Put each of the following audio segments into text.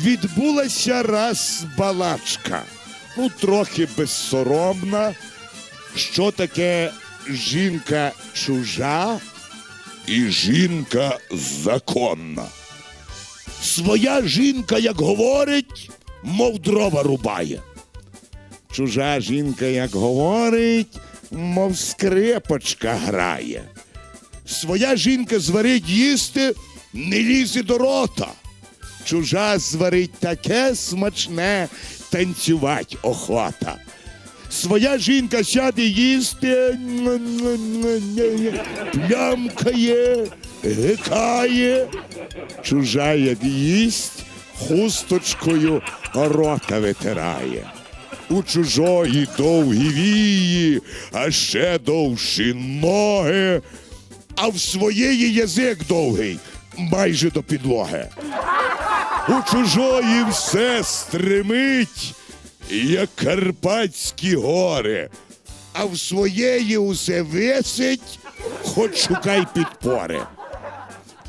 Відбулася раз балачка, ну трохи безсоромна. Що таке жінка чужа і жінка законна. Своя жінка, як говорить, мов дрова рубає. Чужа жінка, як говорить, мов скрипочка грає. Своя жінка зварить їсти, не лізе до рота. Чужа зварить таке смачне, танцювать охота. Своя жінка сяде їсти, плямкає, гикає. Чужа, як їсть, хусточкою рота витирає. У чужої довгі вії, а ще довші ноги, а в своєї язик довгий, майже до підлоги. У чужої все стримить, як Карпатські гори, а в своєї усе висить, хоч шукай підпори.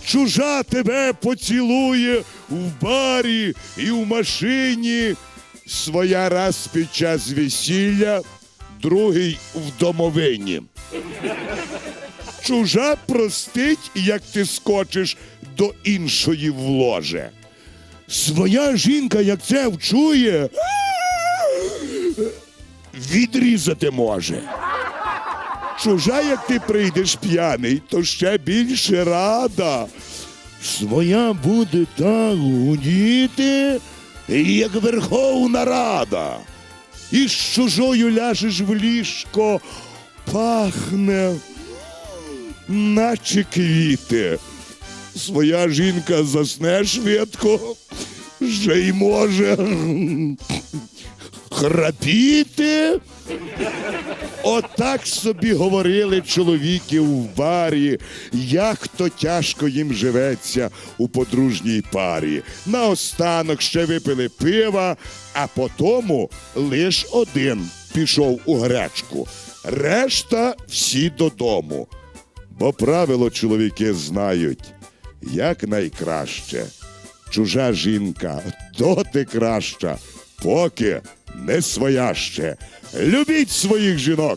Чужа тебе поцілує в барі і в машині. Своя раз під час весілля, другий в домовині. Чужа простить, як ти скочиш до іншої в ложе. Своя жінка, як це вчує, відрізати може. Чужа, як ти прийдеш п'яний, то ще більше рада. Своя буде так гудіти, як Верховна Рада. І з чужою ляжеш в ліжко, пахне, наче квіти. Своя жінка засне швидко, ще й може храпіти. Отак собі говорили чоловіки в барі, як то тяжко їм живеться у подружній парі. Наостанок ще випили пива, а потому лиш один пішов у гречку. Решта всі додому. Бо правило чоловіки знають, як найкраще. Чужа жінка доти краща, поки не своя ще. Любіть своїх жінок,